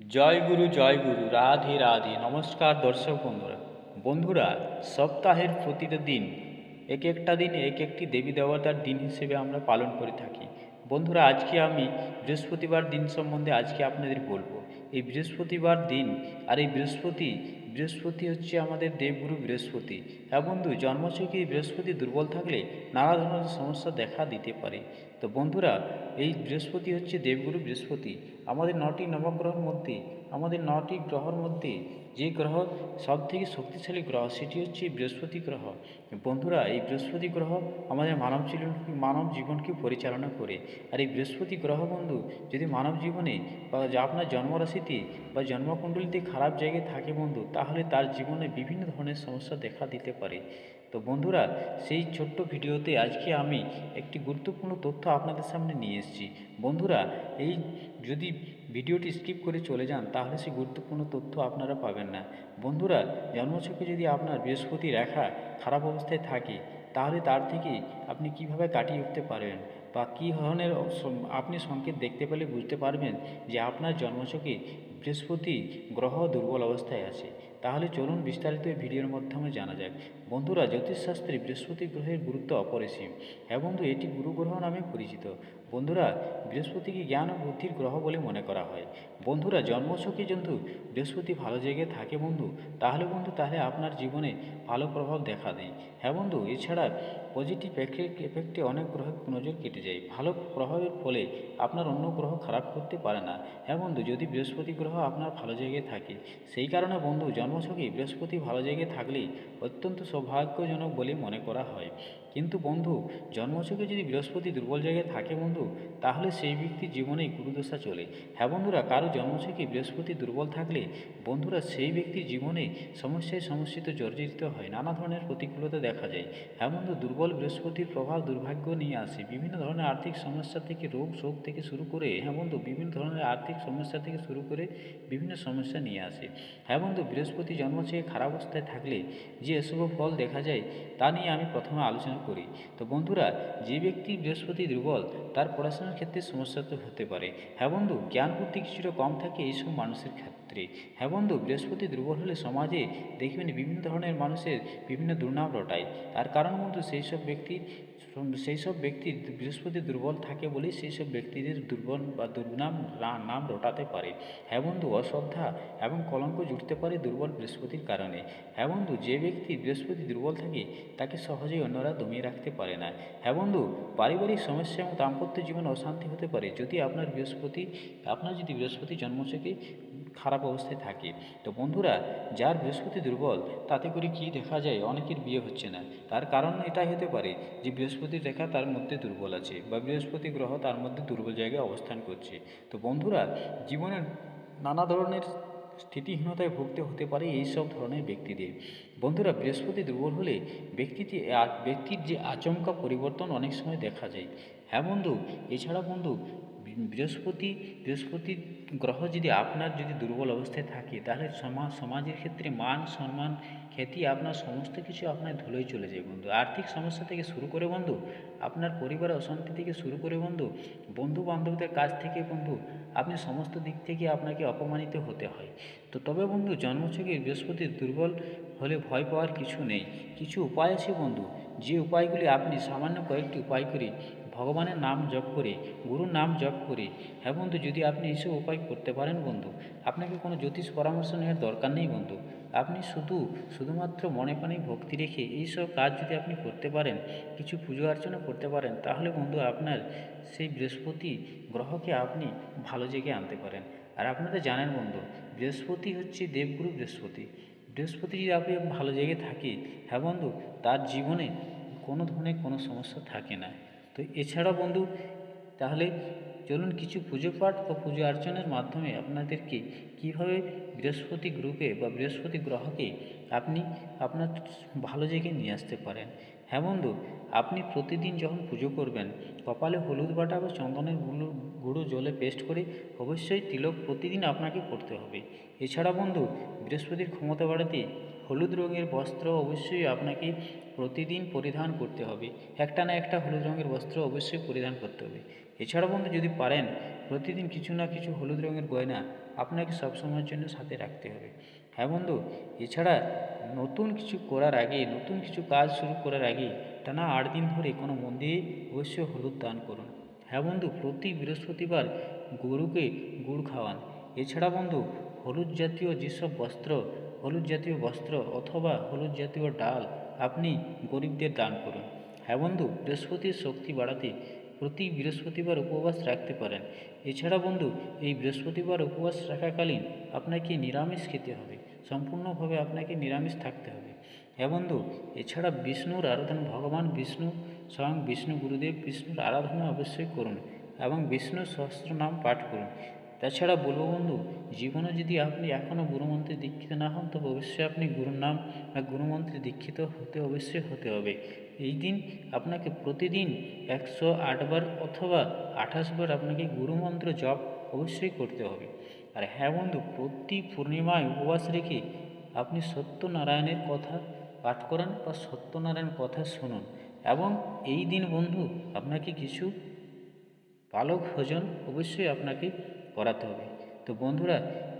জয় গুরু জয় গুরু, রাধে রাধে, নমস্কার দর্শক বন্ধুরা। বন্ধুরা, সপ্তাহের প্রতিটা দিন, এক একটা দিন, এক একটি দেবী দেবতার দিন হিসেবে আমরা পালন করে থাকি। বন্ধুরা, আজকে আমি বৃহস্পতিবার দিন সম্বন্ধে আজকে আপনাদের বলব। এই বৃহস্পতিবার দিন আর এই বৃহস্পতি বৃহস্পতি হচ্ছে আমাদের দেবগুরু বৃহস্পতি। হ্যাঁ বন্ধু জন্মছকে বৃহস্পতি দুর্বল থাকলে নানা ধরনের সমস্যা দেখা দিতে পারে। তো বন্ধুরা, এই বৃহস্পতি হচ্ছে দেবগুরু বৃহস্পতি। আমাদের নটি নবগ্রহের মধ্যে, আমাদের নটি গ্রহর মধ্যে যে গ্রহ সব থেকে শক্তিশালী গ্রহ, সেটি হচ্ছে বৃহস্পতি গ্রহ। বন্ধুরা, এই বৃহস্পতি গ্রহ আমাদের মানব জীবন মানব জীবনকে পরিচালনা করে। আর এই বৃহস্পতি গ্রহ বন্ধু, যদি মানব জীবনে বা আপনার জন্মরাশিতে বা জন্মকুণ্ডলিতে খারাপ জায়গায় থাকে বন্ধু, তাহলে তার জীবনে বিভিন্ন ধরনের সমস্যা দেখা দিতে পারে। তো বন্ধুরা, সেই ছোট্ট ভিডিওতে আজকে আমি একটি গুরুত্বপূর্ণ তথ্য আপনাদের সামনে নিয়ে এসেছি। বন্ধুরা, এই যদি ভিডিওটি স্কিপ করে চলে যান, তাহলে সেই গুরুত্বপূর্ণ তথ্য আপনারা পাবেন না। বন্ধুরা, জন্মছকে যদি আপনার বৃহস্পতি রেখা খারাপ অবস্থায় থাকে, তাহলে তার থেকে আপনি কীভাবে কাটিয়ে উঠতে পারবেন বা কী ধরনের আপনি সংকেত দেখতে পেলে বুঝতে পারবেন যে আপনার জন্মছকে বৃহস্পতি গ্রহ দুর্বল অবস্থায় আছে? তাহলে চলুন বিস্তারিত ভিডিওর মাধ্যমে জানা যাক। বন্ধুরা, জ্যোতিষশাস্ত্রে বৃহস্পতি গ্রহের গুরুত্ব অপরিসীম হ্যাঁ বন্ধু এটি গুরু গ্রহ নামে পরিচিত। বন্ধুরা, বৃহস্পতিকে জ্ঞান ও বুদ্ধির গ্রহ বলে মনে করা হয়। বন্ধুরা, জন্মছকে কিন্তু বৃহস্পতি ভালো জায়গায় থাকে বন্ধু, তাহলে বন্ধু তাহলে আপনার জীবনে ভালো প্রভাব দেখা দেয়। হ্যাঁ বন্ধু, এছাড়া পজিটিভ এফেক্টে অনেক গ্রহের নজর কেটে যায়। ভালো প্রভাবের ফলে আপনার অন্য গ্রহ খারাপ করতে পারে না। হ্যাঁ বন্ধু, যদি বৃহস্পতি গ্রহ আপনার ভালো জায়গায় থাকে, সেই কারণে বন্ধু জন্মছকে বৃহস্পতি ভালো জায়গায় থাকলে অত্যন্ত সৌভাগ্যজনক বলে মনে করা হয়। কিন্তু বন্ধু জন্মছকে যদি বৃহস্পতি দুর্বল জায়গায় থাকে বন্ধু, তাহলে সেই ব্যক্তির জীবনে গুরুদশা চলে। হ্যাঁ বন্ধুরা, কারও জন্মছকে বৃহস্পতি দুর্বল থাকলে বন্ধুরা সেই ব্যক্তির জীবনে সমস্যায় সমস্যিত জর্জরিত হয়। নানা ধরনের প্রতিকূলতা দেখা যায়। হ্যাঁ বন্ধু, দুর্বল বৃহস্পতির প্রভাব দুর্ভাগ্য নিয়ে আসে বিভিন্ন ধরনের আর্থিক সমস্যা থেকে রোগ শোক থেকে শুরু করে হ্যাঁ বন্ধু, বিভিন্ন ধরনের আর্থিক সমস্যা থেকে শুরু করে বিভিন্ন সমস্যা নিয়ে আসে। হ্যাঁ বন্ধু, বৃহস্পতি জন্মছকে খারাপ অবস্থায় থাকলে যে অশুভ ফল দেখা যায় তা নিয়ে আমি প্রথমে আলোচনা করি। তো বন্ধুরা, যে ব্যক্তি বৃহস্পতি দুর্বল, তার পড়াশোনার ক্ষেত্রে সমস্যা তো হতে পারে। হ্যাঁ বন্ধু জ্ঞান বুদ্ধি কিছুটা কম থাকে এইসব মানুষের ক্ষেত্রে। হ্যাঁ বন্ধু, বৃহস্পতি দুর্বল হলে সমাজে দেখবেন বিভিন্ন ধরনের মানুষের বিভিন্ন দুর্নাম রটায়। তার কারণ বন্ধু সেই সব ব্যক্তি সেই সব ব্যক্তি বৃহস্পতি দুর্বল থাকে বলেই সেই সব ব্যক্তিদের দুর্বল বা দুর্নাম নাম রটাতে পারে। হ্যাঁ বন্ধু, অশ্রদ্ধা এবং কলঙ্ক জুটতে পারে দুর্বল বৃহস্পতির কারণে। হ্যাঁ বন্ধু, যে ব্যক্তি বৃহস্পতি দুর্বল থাকে, তাকে সহজেই অন্যরা দমিয়ে রাখতে পারে না। হ্যাঁ বন্ধু, পারিবারিক সমস্যা এবং দাম্পত্য জীবন অশান্তি হতে পারে। যদি আপনার বৃহস্পতি, আপনার যদি বৃহস্পতি জন্মছকে খারাপ অবস্থায় থাকে। তো বন্ধুরা, যার বৃহস্পতি দুর্বল, তাতে করে কি দেখা যায়? অনেকের বিয়ে হচ্ছে না। তার কারণ এটাই হতে পারে যে বৃহস্পতির রেখা তার মধ্যে দুর্বল আছে বা বৃহস্পতি গ্রহ তার মধ্যে দুর্বল জায়গায় অবস্থান করছে। তো বন্ধুরা, জীবনের নানা ধরনের স্থিতিহীনতায় ভুগতে হতে পারে এই সব ধরনের ব্যক্তিদের। বন্ধুরা, বৃহস্পতি দুর্বল হলে ব্যক্তিতে ব্যক্তির যে আচমকা পরিবর্তন অনেক সময় দেখা যায়। হ্যাঁ বন্ধু, এছাড়া বন্ধু বৃহস্পতি বৃহস্পতি গ্রহ যদি আপনার যদি দুর্বল অবস্থায় থাকে, তাহলে সমাজ সমাজের ক্ষেত্রে মান, সম্মান, খ্যাতি আপনার সমস্ত কিছু আপনার ধুলোয় চলে যায় বন্ধু। আর্থিক সমস্যা থেকে শুরু করে বন্ধু, আপনার পরিবারের অশান্তি থেকে শুরু করে বন্ধু বন্ধু বান্ধবদের কাছ থেকে বন্ধু, আপনি সমস্ত দিক থেকে আপনাকে অপমানিত হতে হয়। তো তবে বন্ধু, জন্মছকে বৃহস্পতি দুর্বল হলে ভয় পাওয়ার কিছু নেই। কিছু উপায় আছে বন্ধু, যে উপায়গুলি আপনি সামান্য কয়েকটি উপায় করে ভগবানের নাম জপ করে, গুরুর নাম জপ করে। হ্যাঁ বন্ধু, যদি আপনি এইসব উপায় করতে পারেন বন্ধু, আপনাকে কোনো জ্যোতিষ পরামর্শ নেওয়ার দরকার নেই বন্ধু। আপনি শুধু, শুধুমাত্র মনে প্রাণে ভক্তি রেখে এইসব কাজ যদি আপনি করতে পারেন, কিছু পুজো অর্চনা করতে পারেন, তাহলে বন্ধু আপনার সেই বৃহস্পতি গ্রহকে আপনি ভালো জেগে আনতে পারেন। আর আপনারা জানেন বন্ধু, বৃহস্পতি হচ্ছে দেবগুরু বৃহস্পতি। বৃহস্পতি যদি আপনি ভালো জায়গায় থাকে হ্যাঁ বন্ধু, তার জীবনে কোনো ধরনের কোনো সমস্যা থাকে না। তো এছাড়া বন্ধু, তাহলে চলুন কিছু পুজো পাঠ বা পুজো অর্চনার মাধ্যমে আপনাদেরকে কীভাবে বৃহস্পতি গ্রুপে বা বৃহস্পতি গ্রহকে আপনি আপনার ভালো জায়গায় নিয়ে আসতে পারেন। হ্যাঁ বন্ধু, আপনি প্রতিদিন যখন পুজো করবেন, কপালে হলুদ বাটা বা চন্দনের গুঁড়ো গুঁড়ো জলে পেস্ট করে অবশ্যই তিলক প্রতিদিন আপনাকে করতে হবে। এছাড়া বন্ধু, বৃহস্পতির ক্ষমতা বাড়াতে হলুদ রঙের বস্ত্র অবশ্যই আপনাকে প্রতিদিন পরিধান করতে হবে। একটা না একটা হলুদ রঙের বস্ত্র অবশ্যই পরিধান করতে হবে। এছাড়া বন্ধু, যদি পারেন, প্রতিদিন কিছু না কিছু হলুদ রঙের গয়না আপনাকে সবসময়ের জন্য সাথে রাখতে হবে। হ্যাঁ বন্ধু, এছাড়া নতুন কিছু করার আগে, নতুন কিছু কাজ শুরু করার আগে টানা আট দিন ধরে কোনো মন্দিরে অবশ্যই হলুদ দান করুন। হ্যাঁ বন্ধু, প্রতি বৃহস্পতিবার গরুকে গুড় খাওয়ান। এছাড়া বন্ধু, হলুদ জাতীয় যেসব বস্ত্র হলুদ জাতীয় বস্ত্র অথবা হলুদ জাতীয় ডাল আপনি গরিবদের দান করুন। হ্যাঁ বন্ধু, বৃহস্পতির শক্তি বাড়াতে প্রতি বৃহস্পতিবার উপবাস রাখতে পারেন। এছাড়া বন্ধু, এই বৃহস্পতিবার উপবাস রাখাকালীন আপনাকে নিরামিষ খেতে হবে। সম্পূর্ণভাবে আপনাকে নিরামিষ থাকতে হবে। হ্যাঁ বন্ধু, এছাড়া বিষ্ণুর আরাধনা, ভগবান বিষ্ণু, স্বয়ং বিষ্ণু গুরুদেব বিষ্ণুর আরাধনা অবশ্যই করুন এবং বিষ্ণু সহস্র নাম পাঠ করুন। তাছাড়া বলব বন্ধু, জীবনে যদি আপনি এখনও গুরুমন্ত্রে দীক্ষিত না হন, তবে অবশ্যই আপনি গুরুর নাম বা গুরুমন্ত্রে দীক্ষিত হতে অবশ্যই হতে হবে। এই দিন আপনাকে প্রতিদিন একশো আটবার অথবা আঠাশ বার আপনাকে গুরুমন্ত্র জপ অবশ্যই করতে হবে। আর হ্যাঁ বন্ধু, প্রতি পূর্ণিমায় উপবাস রেখে আপনি সত্যনারায়ণের কথা পাঠ করেন বা সত্যনারায়ণ কথা শুনুন। এবং এই দিন বন্ধু, আপনাকে কিছু পালক ভোজন অবশ্যই আপনাকে করাতে হবে। তো বন্ধুরা,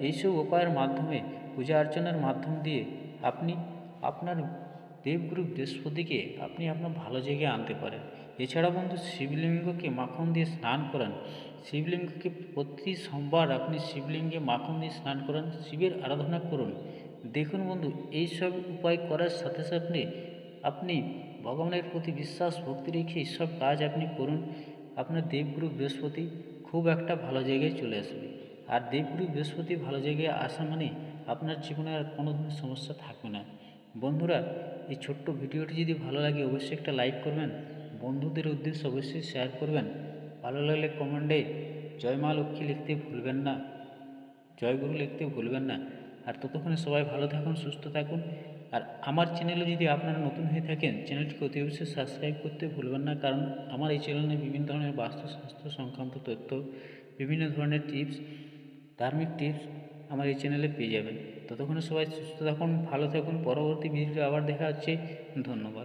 এইসব উপায়ের মাধ্যমে, পূজা অর্চনার মাধ্যম দিয়ে আপনি, আপনার দেবগুরু বৃহস্পতিকে আপনি আপনার ভালো জায়গায় আনতে পারেন। এছাড়া বন্ধু, শিবলিঙ্গকে মাখন দিয়ে স্নান করান। শিবলিঙ্গকে প্রতি সোমবার আপনি শিবলিঙ্গে মাখন দিয়ে স্নান করান, শিবের আরাধনা করুন। দেখুন বন্ধু, এইসব উপায় করার সাথে সাথে আপনি ভগবানের প্রতি বিশ্বাস, ভক্তি রেখে এইসব কাজ আপনি করুন। আপনার দেবগুরু বৃহস্পতি খুব একটা ভালো জায়গায় চলে আসবে। আর দেবগুরু বৃহস্পতি ভালো জায়গায় আসা মানে আপনার জীবনে আর কোনো ধরনের সমস্যা থাকবে না। বন্ধুরা, এই ছোট্ট ভিডিওটি যদি ভালো লাগে অবশ্যই একটা লাইক করবেন। বন্ধুদের উদ্দেশ্যে অবশ্যই শেয়ার করবেন। ভালো লাগলে কমেন্টে জয় মা লক্ষ্মী লিখতে ভুলবেন না। জয়গুরু লিখতে ভুলবেন না। আর ততক্ষণে সবাই ভালো থাকুন, সুস্থ থাকুন। আর আমার চ্যানেলে যদি আপনারা নতুন হয়ে থাকেন চ্যানেলটিকে অতি অবশ্যই সাবস্ক্রাইব করতে ভুলবেন না, কারণ আমার এই চ্যানেলে বিভিন্ন ধরনের বাস্তুশাস্ত্র সংক্রান্ত তথ্য, বিভিন্ন ধরনের টিপস ধার্মিক টিপস আমার এই চ্যানেলে পেয়ে যাবেন। ততক্ষণে সবাই সুস্থ থাকুন, ভালো থাকুন, পরবর্তী ভিডিও আবার দেখা হচ্ছে। ধন্যবাদ।